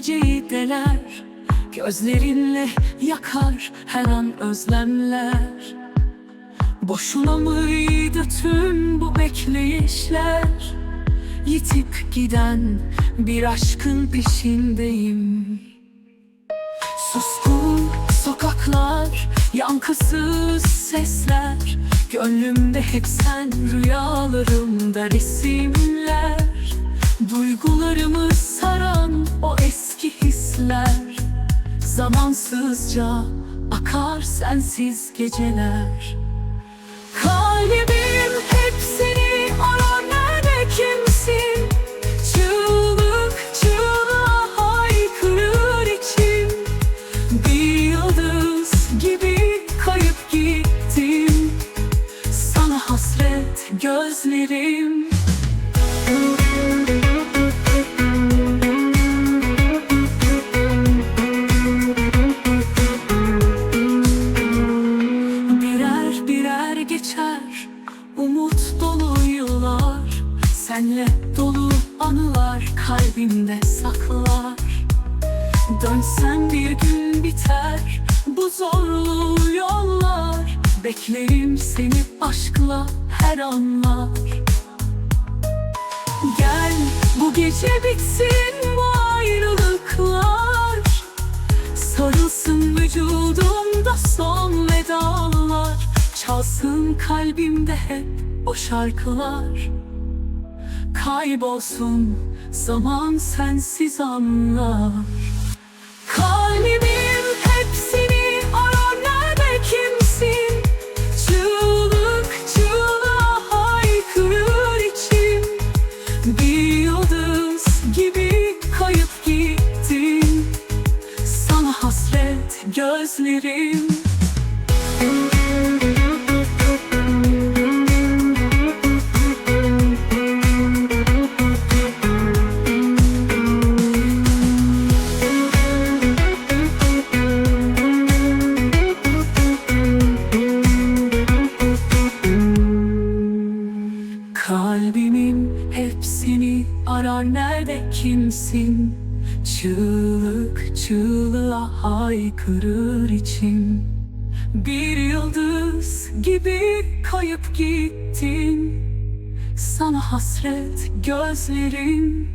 Geceyi deler Gözlerinle yakar her an özlemler. Boşuna mıydı tüm bu bekleyişler? Yitip giden bir aşkın peşindeyim. Suskun sokaklar, yankısız sesler. Gönlümde hep sen, rüyalarımda resimler. Duygularımı saran Zamansızca akar sensiz geceler. Kalbim hep seni arar nerede kimsin? Çığlık çığlığa haykırır içim. Bir yıldız gibi kayıp gittim. Sana hasret gözlerim umut dolu yıllar Senle dolu anılar kalbimde saklar. Dönsem bir gün biter bu zorlu yollar Beklerim seni aşkla her anlar. Gel bu gece bitsin Çalsın kalbimde hep o şarkılar. Kaybolsun zaman sensiz anlar. Kalbim hep seni arar nerede kimsin? Çığlık çığlığa haykırır içim. Bir yıldız gibi kayıp gittin. Sana hasret gözlerim nerede kimsin? Çığlık çığlığa haykırır içim Bir yıldız gibi kayıp gittin. Sana hasret gözlerim